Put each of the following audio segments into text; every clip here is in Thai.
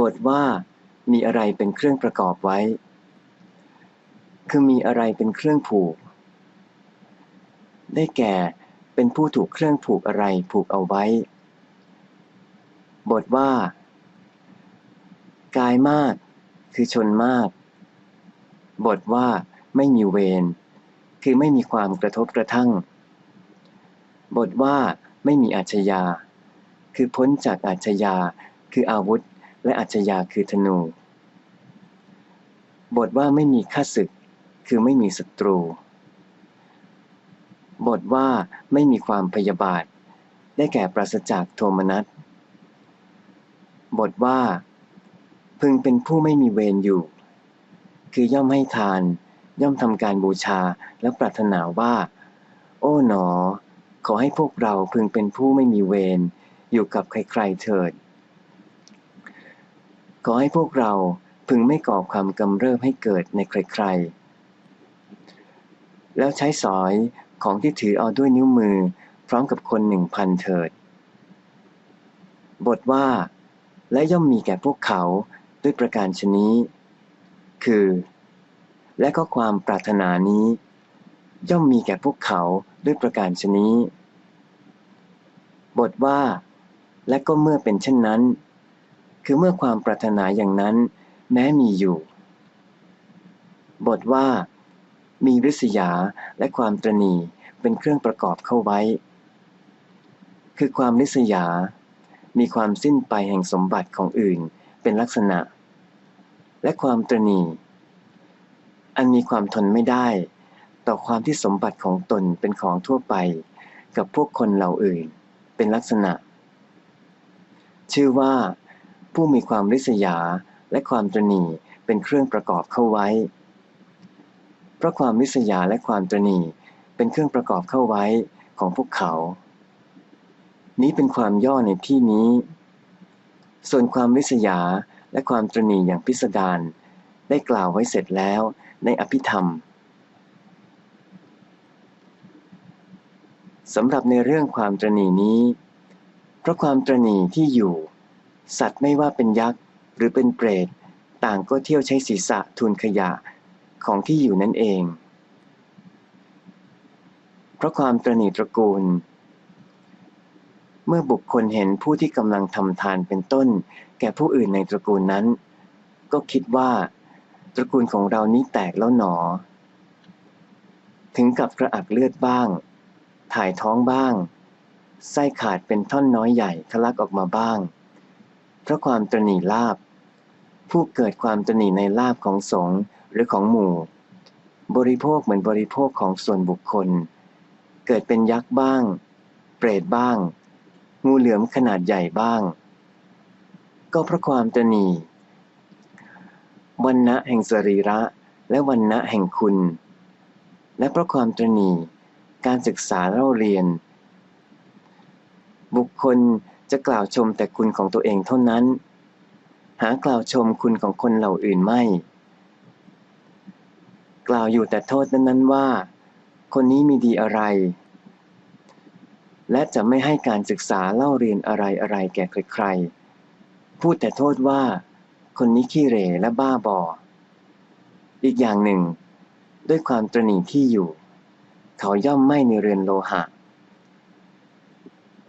บทว่ามีอะไรเป็นเครื่องประกอบไว้ คือมีอะไรเป็นเครื่องผูก ได้แก่เป็นผู้ถูกเครื่องผูกอะไรผูกเอาไว้ บทว่า กายมาก คือชนมาก บทว่าไม่มีเวร คือไม่มีความกระทบกระทั่ง บทว่าไม่มีอาชญา คือพ้นจากอาชญา คืออาวุธ และอาชญาคือธนู บทว่าไม่มีข้าศึก คือไม่มีศัตรู บทว่าไม่มีความพยาบาท ได้แก่ปราศจากโทมนัส บทว่า พึงเป็นผู้ไม่มีเวรอยู่ คือย่อมให้ทาน ย่อมทำการบูชาและปรารถนาว่า โอ้หนอ ขอให้พวกเราพึงเป็นผู้ไม่มีเวรอยู่กับใครๆเถิด ขอให้พวกเราพึงไม่ก่อความกำเริบให้เกิดในใครๆ แล้วใช้สอยของที่ถือเอาด้วยนิ้วมือพร้อมกับคนหนึ่งพันเถิด บทว่า และย่อมมีแก่พวกเขาด้วยประการชนี้ คือ และก็ความปรารถนานี้ ย่อมมีแก่พวกเขาด้วยประการชนี้ บทว่า และก็เมื่อเป็นเช่นนั้น คือเมื่อความปรารถนาอย่างนั้น แม้มีอยู่ บทว่า มีริษยาและความตรณีเป็นเครื่องประกอบเข้าไว้ คือความริษยา มีความสิ้นไปแห่งสมบัติของอื่นเป็นลักษณะ และความตรณี อันมีความทนไม่ได้ ต่อความที่สมบัติของตนเป็นของทั่วไป กับพวกคนเหล่าอื่น เป็นลักษณะ ชื่อว่า ผู้มีความริษยาและความตรณีเป็นเครื่องประกอบเข้าไว้ เพราะความริษยาและความตรณีเป็นเครื่องประกอบเข้าไว้ของพวกเขา นี้เป็นความย่อในที่นี้ ส่วนความริษยาและความตรณีอย่างพิสดารได้กล่าวไว้เสร็จแล้วในอภิธรรมสำหรับในเรื่องความตรณีนี้ เพราะความตรณีที่อยู่ สัตว์ไม่ว่าเป็นยักษ์หรือเป็นเปรตต่างก็เที่ยวใช้ศีรษะทุนขยะของที่อยู่นั่นเอง เพราะความตรณีตระกูล เมื่อบุคคลเห็นผู้ที่กำลังทำทานเป็นต้น แก่ผู้อื่นในตระกูลนั้น ก็คิดว่า ตระกูลของเรานี้แตกแล้วหนอ ถึงกับกระอักเลือดบ้าง ถ่ายท้องบ้าง ไส้ขาดเป็นท่อนน้อยใหญ่ทะลักออกมาบ้าง เพราะความตรณีลาบ ผู้เกิดความตรณีในลาบของสงฆ์หรือของหมู่ บริโภคเหมือนบริโภคของส่วนบุคคล เกิดเป็นยักษ์บ้าง เปรตบ้าง งูเหลือมขนาดใหญ่บ้าง ก็เพราะความตรณีวันณะแห่งสรีระและวันณะแห่งคุณ และเพราะความตรณีการศึกษาเล่าเรียน บุคคล จะกล่าวชมแต่คุณของตัวเองเท่านั้น หากล่าวชมคุณของคนเหล่าอื่นไม่ กล่าวอยู่แต่โทษนั้นๆว่า คนนี้มีดีอะไร และจะไม่ให้การศึกษาเล่าเรียนอะไรอะไรแก่ใครๆ พูดแต่โทษว่า คนนี้ขี้เหร่และบ้าบอ อีกอย่างหนึ่ง ด้วยความตรณีที่อยู่ เขาย่อมไม่ในเรือนโลหะ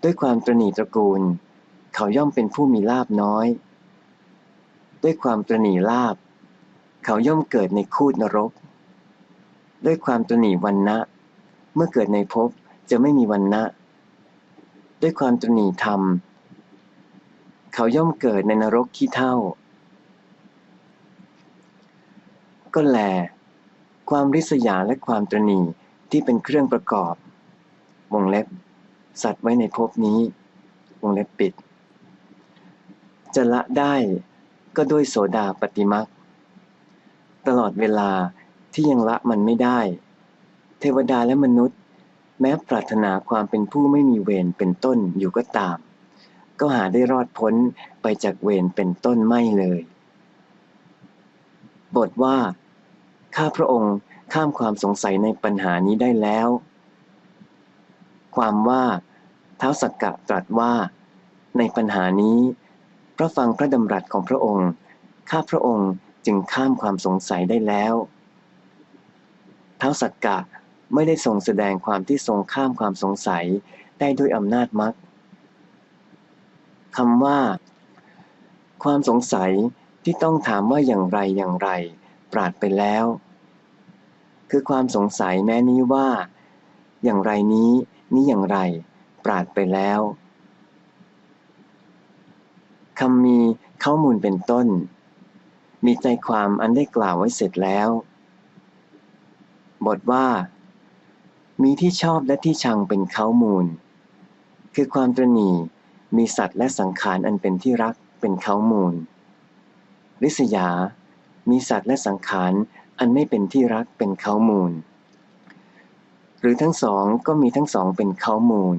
ด้วยความตรณีตระกูล เขาย่อมเป็นผู้มีลาบน้อย ด้วยความตรณีลาบ เขาย่อมเกิดในคูดนรก ด้วยความตรณีวันนะเมื่อเกิดในภพจะไม่มีวันนะด้วยความตรณีธรรม เขาย่อมเกิดในนรกขี้เท่า ก็แล ความริษยาและความตรณีที่เป็นเครื่องประกอบ วงเล็บ สัตว์ไว้ในภพนี้ วงเล็บปิด จะละได้ก็ด้วยโสดาปฏิมักตลอดเวลาที่ยังละมันไม่ได้ เทวดาและมนุษย์ แม้ปรารถนาความเป็นผู้ไม่มีเวรเป็นต้นอยู่ก็ตาม ก็หาได้รอดพ้นไปจากเวรเป็นต้นไม่เลย บทว่า ข้าพระองค์ข้ามความสงสัยในปัญหานี้ได้แล้ว ความว่าเท้าสักกะตรัสว่า ในปัญหานี้เพราะฟังพระดำรัสของพระองค์ ข้าพระองค์จึงข้ามความสงสัยได้แล้วเท้าสักกะไม่ได้ทรงแสดงความที่ทรงข้ามความสงสัยได้ด้วยอำนาจมรรคคำว่า ความสงสัยที่ต้องถามว่าอย่างไรอย่างไร ปราดไปแล้ว คือความสงสัยแม้นี้ว่า อย่างไรนี้ นี้อย่างไร ปราดไปแล้วคำมีข้อมูลเป็นต้น มีใจความอันได้กล่าวไว้เสร็จแล้ว บทว่า มีที่ชอบและที่ชังเป็นข้อมูล คือความตรณีมีสัตว์และสังขารอันเป็นที่รักเป็นข้อมูล ริษยา มีสัตว์และสังขารอันไม่เป็นที่รักเป็นข้อมูล รือทั้งสองก็มีทั้งสองเป็นข้อมูล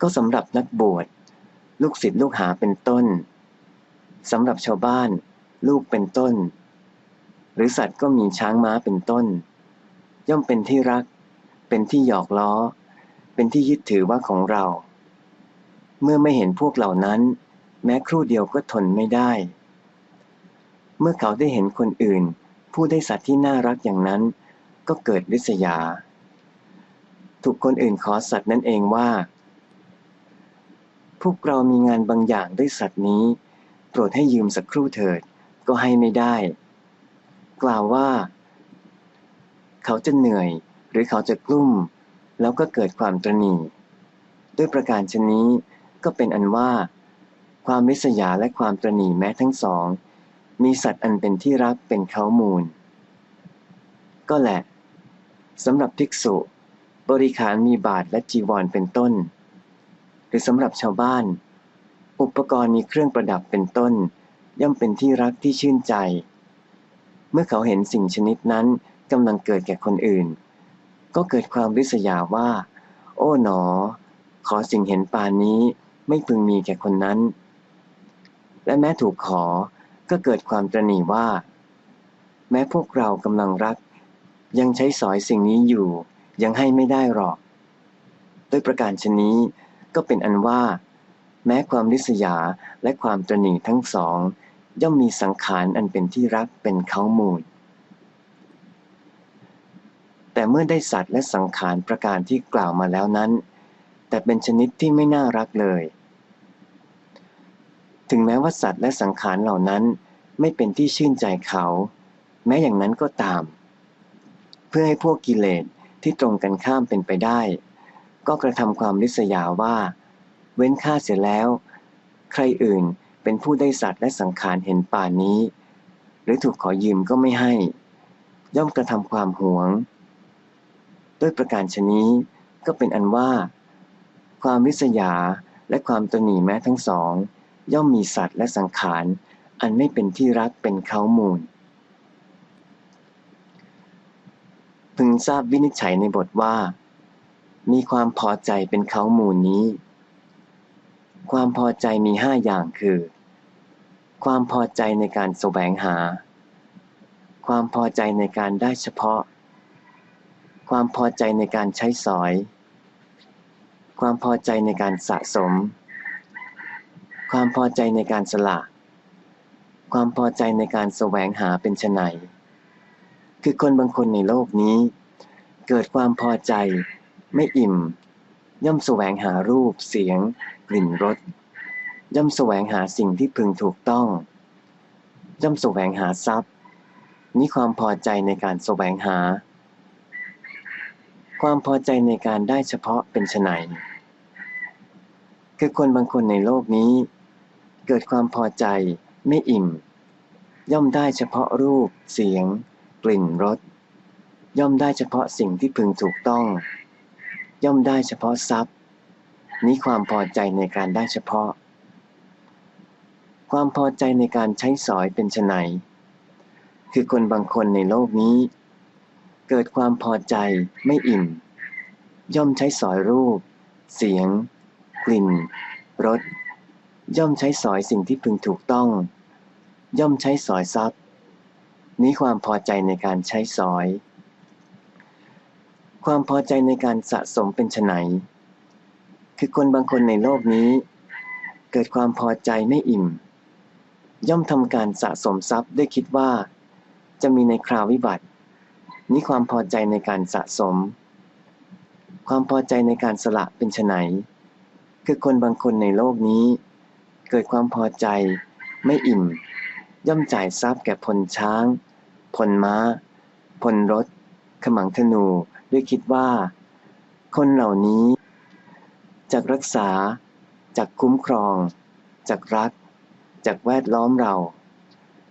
ก็สำหรับนักบวชลูกศิษย์ลูกหาเป็นต้นสำหรับชาวบ้าน ลูกเป็นต้น หรือสัตว์ก็มีช้างม้าเป็นต้น ย่อมเป็นที่รัก เป็นที่หยอกล้อ เป็นที่ยึดถือว่าของเรา เมื่อไม่เห็นพวกเหล่านั้น แม้ครู่เดียวก็ทนไม่ได้ เมื่อเขาได้เห็นคนอื่น ผู้ได้สัตว์ที่น่ารักอย่างนั้น ก็เกิดริษยา ถูกคนอื่นขอสัตว์นั่นเองว่า พวกเรามีงานบางอย่างด้วยสัตว์นี้ โปรดให้ยืมสักครู่เถิด ก็ให้ไม่ได้ กล่าวว่า เขาจะเหนื่อยหรือเขาจะกลุ้ม แล้วก็เกิดความตรณีด้วยประการชนนี้ก็เป็นอันว่า ความริษยาและความตรณีแม้ทั้งสอง มีสัตว์อันเป็นที่รักเป็นเขามูล ก็แหละสำหรับภิกษุ บริขารมีบาทและจีวรเป็นต้น หรือสำหรับชาวบ้าน อุปกรณ์มีเครื่องประดับเป็นต้น ย่อมเป็นที่รักที่ชื่นใจ เมื่อเขาเห็นสิ่งชนิดนั้นกำลังเกิดแก่คนอื่น ก็เกิดความริษยาว่า โอ้หนอ ขอสิ่งเห็นปานนี้ไม่พึงมีแก่คนนั้น และแม้ถูกขอก็เกิดความตรณีว่า แม้พวกเรากำลังรัก ยังใช้สอยสิ่งนี้อยู่ ยังให้ไม่ได้หรอก ด้วยประการชนี้ก็เป็นอันว่า แม้ความริษยาและความตรณีทั้งสอง ย่อมมีสังขารอันเป็นที่รักเป็นเขามูล แต่เมื่อได้สัตว์และสังขารประการที่กล่าวมาแล้วนั้น แต่เป็นชนิดที่ไม่น่ารักเลย ถึงแม้ว่าสัตว์และสังขารเหล่านั้นไม่เป็นที่ชื่นใจเขา แม้อย่างนั้นก็ตาม เพื่อให้พวกกิเลส ที่ตรงกันข้ามเป็นไปได้ ก็กระทำความริษยาว่า เว้นค่าเสียแล้ว ใครอื่นเป็นผู้ได้สัตว์และสังขารเห็นป่านนี้ หรือถูกขอยืมก็ไม่ให้ ย่อมกระทำความหวง ด้วยประการชนี้ก็เป็นอันว่า ความริษยาและความตนีแม้ทั้งสอง ย่อมมีสัตว์และสังขาร อันไม่เป็นที่รักเป็นเขามูล พึงทราบวินิจฉัยในบทว่า มีความพอใจเป็นเขามูลนี้ ความพอใจมีห้าอย่างคือ ความพอใจในการแสวงหา ความพอใจในการได้เฉพาะ ความพอใจในการใช้สอย ความพอใจในการสะสม ความพอใจในการสละ ความพอใจในการแสวงหาเป็นไฉน คือคนบางคนในโลกนี้ เกิดความพอใจ ไม่อิ่ม ย่อมแสวงหารูปเสียง กลิ่นรสย่อมแสวงหาสิ่งที่พึงถูกต้อง ย่อมแสวงหาทรัพย์นี้ความพอใจในการแสวงหา ความพอใจในการได้เฉพาะเป็นไฉนคือคนบางคนในโลกนี้ เกิดความพอใจไม่อิ่ม ย่อมได้เฉพาะรูปเสียง ลิ่นรสย่อมได้เฉพาะสิ่งที่พึงถูกต้อง ย่อมได้เฉพาะทรัพย์ นี้ความพอใจในการได้เฉพาะ ความพอใจในการใช้สอยเป็นไนคือคนบางคนในโลกนี้ เกิดความพอใจไม่อิ่ม ย่อมใช้สอยรูป เสียง กลิ่นรสย่อมใช้สอยสิ่งที่พึงถูกต้อง ย่อมใช้สอยทรัพย์ นี้ความพอใจในการใช้สอย ความพอใจในการสะสมเป็นไนคือคนบางคนในโลกนี้ เกิดความพอใจไม่อิ่ม ย่อมทำการสะสมทรัพย์ด้วยคิดว่า จะมีในคราววิบัติ นี้ความพอใจในการสะสม ความพอใจในการสละเป็นไฉนคือคนบางคนในโลกนี้ เกิดความพอใจไม่อิ่ม ย่อมจ่ายทรัพย์แก่พลช้าง พลม้า พลรถ ขมังธนู ด้วยคิดว่า คนเหล่านี้จากรักษา จากคุ้มครอง จากรัก จากแวดล้อมเรา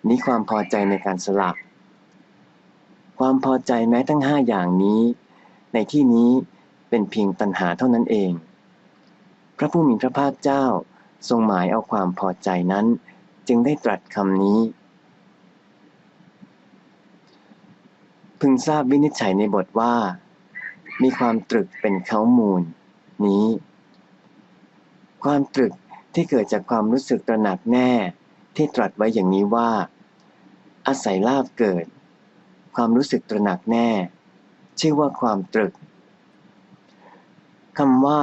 นี้ความพอใจในการสละความพอใจแม้ทั้งห้าอย่างนี้ ในที่นี้เป็นเพียงตัณหาเท่านั้นเอง พระผู้มีพระภาคเจ้าทรงหมายเอาความพอใจนั้น จึงได้ตรัสคำนี้ พึงทราบวินิจฉัยในบทว่า มีความตรึกเป็นเขามูล นี้ ความตรึกที่เกิดจากความรู้สึกตระหนักแน่ที่ตรัสไว้อย่างนี้ว่า อาศัยลาบเกิด ความรู้สึกตระหนักแน่ ชื่อว่าความตรึกคำว่า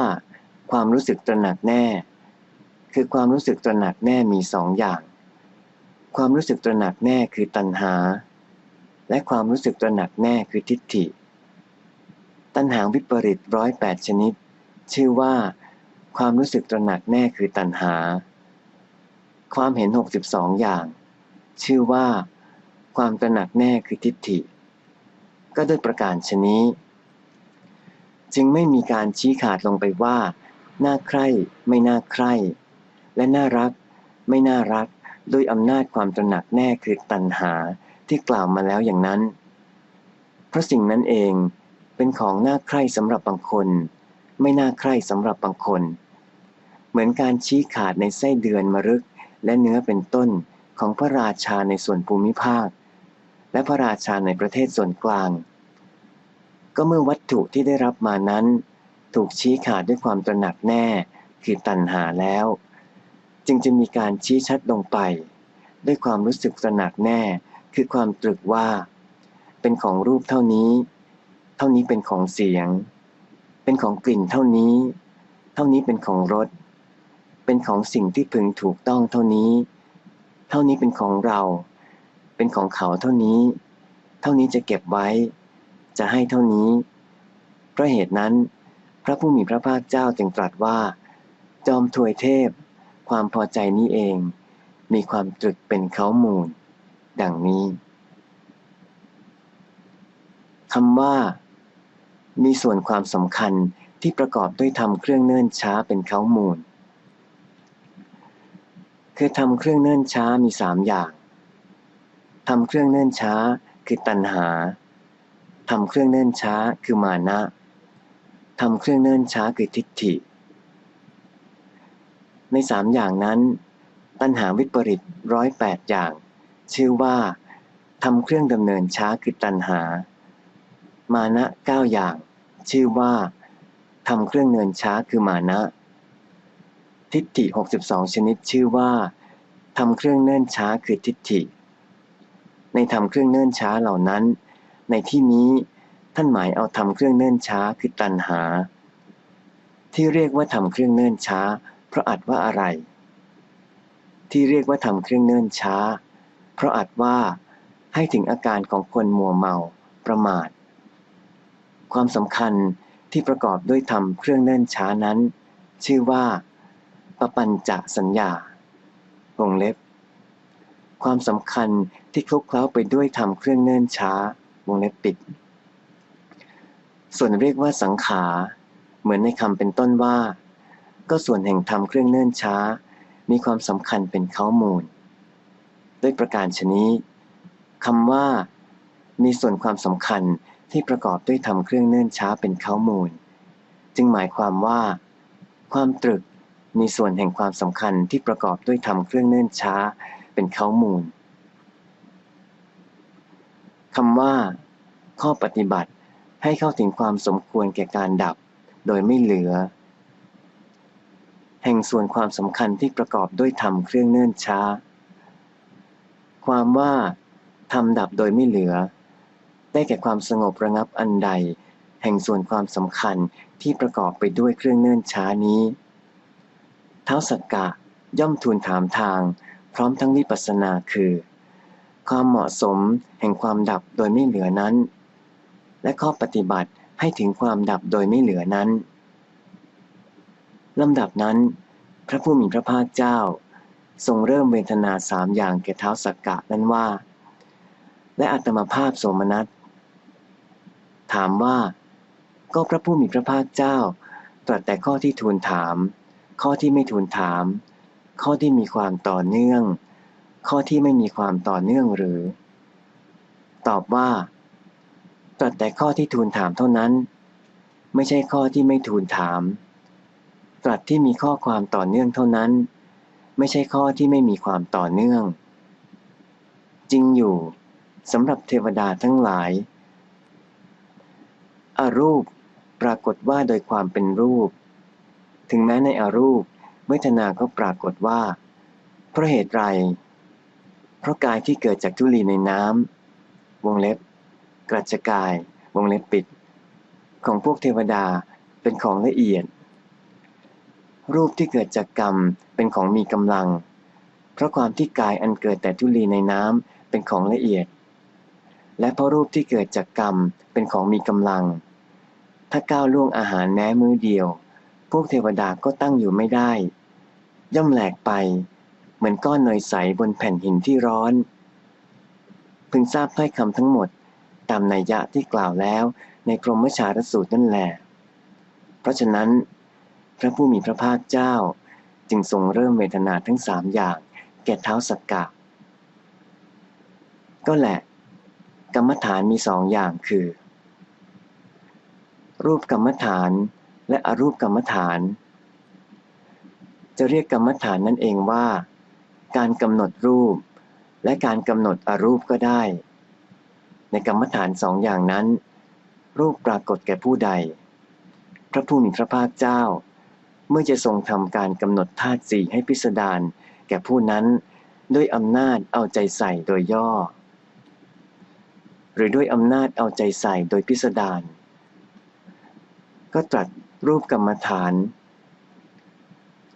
ความรู้สึกตระหนักแน่ คือความรู้สึกตระหนักแน่มีสองอย่าง ความรู้สึกตระหนักแน่คือตัณหา และความรู้สึกตระหนักแน่คือทิฏฐิ ตัณหาวิปริตร้อยแปดชนิด ชื่อว่า ความรู้สึกตระหนักแน่คือตัณหา ความเห็นหกสิบสองอย่าง ชื่อว่า ความตระหนักแน่คือทิฏฐิ ก็ด้วยประการชนี้ จึงไม่มีการชี้ขาดลงไปว่า น่าใคร่ ไม่น่าใคร่ และน่ารัก ไม่น่ารักโดยอำนาจความตระหนักแน่คือตัณหา ที่กล่าวมาแล้วอย่างนั้น เพราะสิ่งนั้นเองเป็นของน่าใคร่สำหรับบางคน ไม่น่าใคร่สำหรับบางคน เหมือนการชี้ขาดในไส้เดือนมรึก และเนื้อเป็นต้นของพระราชาในส่วนภูมิภาค และพระราชาในประเทศส่วนกลาง ก็เมื่อวัตถุที่ได้รับมานั้น ถูกชี้ขาดด้วยความตระหนักแน่คือตัณหาแล้ว จึงจะมีการชี้ชัดลงไป ด้วยความรู้สึกตระหนักแน่ คือความตรึกว่า เป็นของรูปเท่านี้ เท่านี้เป็นของเสียง เป็นของกลิ่นเท่านี้ เท่านี้เป็นของรส เป็นของสิ่งที่พึงถูกต้องเท่านี้ เท่านี้เป็นของเรา เป็นของเขาเท่านี้ เท่านี้จะเก็บไว้ จะให้เท่านี้ เพราะเหตุนั้น พระผู้มีพระภาคเจ้าจึงตรัสว่า จอมทวยเทพ ความพอใจนี้เอง มีความตรึกเป็นเขามูล ดังนี้คำว่า มีส่วนความสำคัญที่ประกอบด้วยทำเครื่องเนิ่นช้าเป็นเขามูล คือทำเครื่องเนิ่นช้ามีสามอย่างทำเครื่องเนิ่นช้าคือตัณหาทำเครื่องเนิ่นช้าคือมานะทำเครื่องเนิ่นช้าคือทิฏฐิ ในสามอย่างนั้น ตัณหาวิปริตร้อยแปดอย่าง ชื่อว่าทำเครื่องดำเนินช้าคือตัณหา มานะเก้าอย่าง ชื่อว่าทำเครื่องเนินช้าคือมานะ ทิฏฐิหกสิบสองชนิดชื่อว่าทำเครื่องเนิ่นช้าคือทิฏฐิ ในทำเครื่องเนิ่นช้าเหล่านั้น ในที่นี้ท่านหมายเอาทำเครื่องเนิ่นช้าคือตัณหา ที่เรียกว่าทำเครื่องเนิ่นช้า เพราะอัดว่าอะไร ที่เรียกว่าทำเครื่องเนิ่นช้าเเพราะอัดว่าให้ถึงอาการของคนมัวเมาประมาท ความสำคัญที่ประกอบด้วยทำเครื่องเนิ่นช้านั้น ชื่อว่าปปัญจะสัญญาวงเล็บ ความสำคัญที่คลุกเคล้าไปด้วยทำเครื่องเนิ่นช้าวงเล็บปิด ส่วนเรียกว่าสังขา เหมือนในคำเป็นต้นว่า ก็ส่วนแห่งทำเครื่องเนิ่นช้า มีความสำคัญเป็นข้อมูล ด้วยประการชนี้คำว่า มีส่วนความสำคัญที่ประกอบด้วยทำเครื่องเนิ่นช้าเป็นข้อมูล จึงหมายความว่า ความตรึกมีส่วนแห่งความสำคัญที่ประกอบด้วยทำเครื่องเนิ่นช้าเป็นข้อมูลคำว่า ข้อปฏิบัติให้เข้าถึงความสมควรแก่การดับ โดยไม่เหลือ แห่งส่วนความสำคัญที่ประกอบด้วยทำเครื่องเนิ่นช้า ความว่าทำดับโดยไม่เหลือ ได้แก่ความสงบระงับอันใด แห่งส่วนความสำคัญที่ประกอบไปด้วยเครื่องเนิ่นช้านี้ เท้าสักกะย่อมทูลถามทาง พร้อมทั้งวิปัสสนาคือ ความเหมาะสมแห่งความดับโดยไม่เหลือนั้น และข้อปฏิบัติให้ถึงความดับโดยไม่เหลือนั้นลำดับนั้น พระผู้มีพระภาคเจ้า ทรงเริ่มเวทนาสามอย่างแก่เท้าสักกะนั้นว่า และอัตมภาพโสมนัส ถามว่า ก็พระผู้มีพระภาคเจ้า ตรัสแต่ข้อที่ทูลถาม ข้อที่ไม่ทูลถาม ข้อที่มีความต่อเนื่อง ข้อที่ไม่มีความต่อเนื่องหรือ ตอบว่า ตรัสแต่ข้อที่ทูลถามเท่านั้น ไม่ใช่ข้อที่ไม่ทูลถาม ตรัสที่มีข้อความต่อเนื่องเท่านั้น ไม่ใช่ข้อที่ไม่มีความต่อเนื่อง จริงอยู่สำหรับเทวดาทั้งหลายอรูปปรากฏว่าโดยความเป็นรูป ถึงแม้ในอรูป เวทนาก็ปรากฏว่า เพราะเหตุไรเพราะกายที่เกิดจากทุลีในน้ำวงเล็บ กรัชกาย วงเล็บปิด ของพวกเทวดาเป็นของละเอียด รูปที่เกิดจากกรรมเป็นของมีกำลัง เพราะความที่กายอันเกิดแต่ทุลีในน้ำเป็นของละเอียด และเพราะรูปที่เกิดจากกรรมเป็นของมีกำลัง ถ้าก้าวล่วงอาหารแม้มื้อเดียว พวกเทวดาก็ตั้งอยู่ไม่ได้ ย่อมแหลกไป เหมือนก้อนเนยใสบนแผ่นหินที่ร้อน พึงทราบถ้อยคำทั้งหมดตามนัยยะที่กล่าวแล้วในพรหมชารสูตรนั่นแหละ เพราะฉะนั้น พระผู้มีพระภาคเจ้า จึงทรงเริ่มเวทนาทั้งสามอย่าง แก่เท้าสักกะ ก็แหละ กรรมฐานมีสองอย่างคือ รูปกรรมฐานและอรูปกรรมฐาน จะเรียกกรรมฐานนั่นเองว่า การกำหนดรูป และการกำหนดอรูปก็ได้ ในกรรมฐานสองอย่างนั้น รูปปรากฏแก่ผู้ใด พระผู้มีพระภาคเจ้า เมื่อจะทรงทำการกำหนดธาตุสี่ให้พิสดารแก่ผู้นั้น ด้วยอำนาจเอาใจใส่โดยย่อ หรือด้วยอำนาจเอาใจใส่โดยพิสดารก็ตรัสรูปกรรมฐาน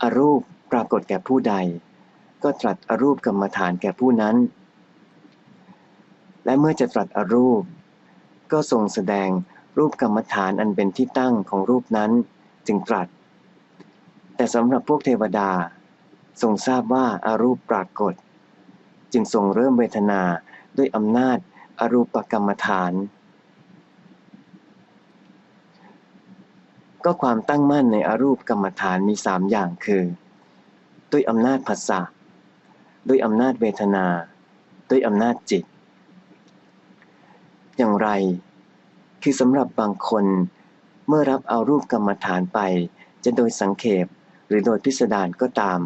อรูปปรากฏแก่ผู้ใด ก็ตรัสอรูปกรรมฐานแก่ผู้นั้น และเมื่อจะตรัสอรูป ก็ทรงแสดงรูปกรรมฐานอันเป็นที่ตั้งของรูปนั้น จึงตรัส แต่สำหรับพวกเทวดา ทรงทราบว่าอารูปปรากฏ จึงทรงเริ่มเวทนาด้วยอำนาจอรูปกรรมฐาน ก็ความตั้งมั่นในอรูปกรรมฐานมีสามอย่างคือ ด้วยอำนาจภาษาด้วยอำนาจเวทนา ด้วยอำนาจจิต อย่างไร คือสำหรับบางคนเมื่อรับเอารูปกรรมฐานไป จะโดยสังเขป หรือโดยพิสดารก็ตาม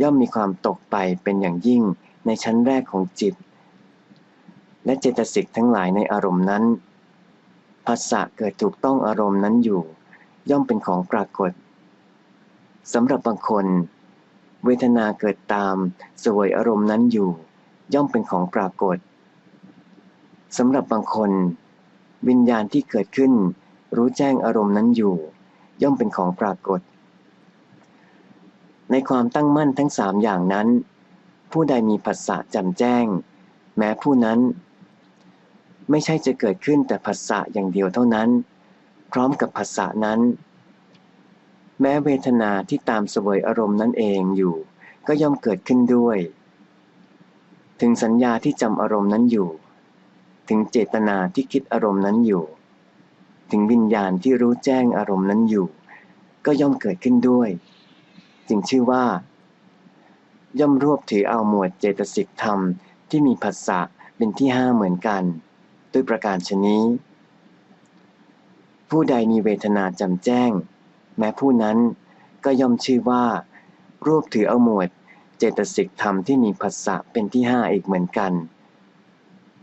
ย่อมมีความตกไปเป็นอย่างยิ่งในชั้นแรกของจิต และเจตสิกทั้งหลายในอารมณ์นั้นภาษะเกิดถูกต้องอารมณ์นั้นอยู่ ย่อมเป็นของปรากฏสำหรับบางคน เวทนาเกิดตามสวยอารมณ์นั้นอยู่ ย่อมเป็นของปรากฏสำหรับบางคน วิญญาณที่เกิดขึ้น รู้แจ้งอารมณ์นั้นอยู่ ย่อมเป็นของปรากฏ ในความตั้งมั่นทั้งสามอย่างนั้น ผู้ใดมีผัสสะจำแจ้ง แม้ผู้นั้น ไม่ใช่จะเกิดขึ้นแต่ผัสสะอย่างเดียวเท่านั้น พร้อมกับผัสสะนั้น แม้เวทนาที่ตามสวยอารมณ์นั้นเองอยู่ ก็ย่อมเกิดขึ้นด้วย ถึงสัญญาที่จำอารมณ์นั้นอยู่ ถึงเจตนาที่คิดอารมณ์นั้นอยู่ ถึงวิญญาณที่รู้แจ้งอารมณ์นั้นอยู่ ก็ย่อมเกิดขึ้นด้วย จึงชื่อว่า ย่อมรวบถือเอาหมวดเจตสิกธรรมที่มีผัสสะเป็นที่ห้าเหมือนกัน ด้วยประการชนี้ ผู้ใดมีเวทนาจำแจ้ง แม้ผู้นั้นก็ย่อมชื่อว่า รวบถือเอาหมวดเจตสิกธรรมที่มีผัสสะเป็นที่ห้าอีกเหมือนกัน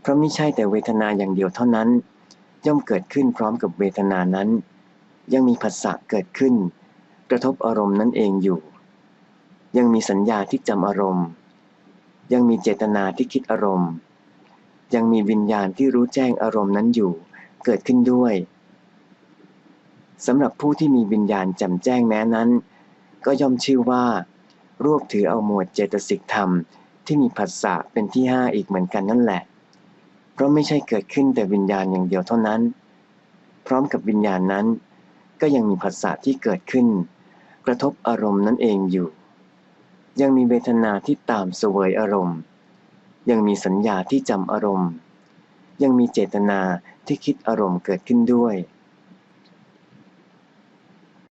เพราะไม่ใช่แต่เวทนาอย่างเดียวเท่านั้น ย่อมเกิดขึ้นพร้อมกับเวทนานั้น ยังมีผัสสะเกิดขึ้น กระทบอารมณ์นั่นเองอยู่ ยังมีสัญญาที่จำอารมณ์ ยังมีเจตนาที่คิดอารมณ์ ยังมีวิญญาณที่รู้แจ้งอารมณ์นั้นอยู่ เกิดขึ้นด้วยสำหรับผู้ที่มีวิญญาณจำแจ้งแม้นั้น ก็ย่อมชื่อว่า รวบถือเอาหมวดเจตสิกธรรมที่มีผัสสะเป็นที่ห้าอีกเหมือนกันนั่นแหละ เพราะไม่ใช่เกิดขึ้นแต่วิญญาณอย่างเดียวเท่านั้น พร้อมกับวิญญาณนั้น ก็ยังมีผัสสะที่เกิดขึ้น กระทบอารมณ์นั่นเองอยู่ ยังมีเวทนาที่ตามเสวยอารมณ์ ยังมีสัญญาที่จำอารมณ์ ยังมีเจตนาที่คิดอารมณ์เกิดขึ้นด้วย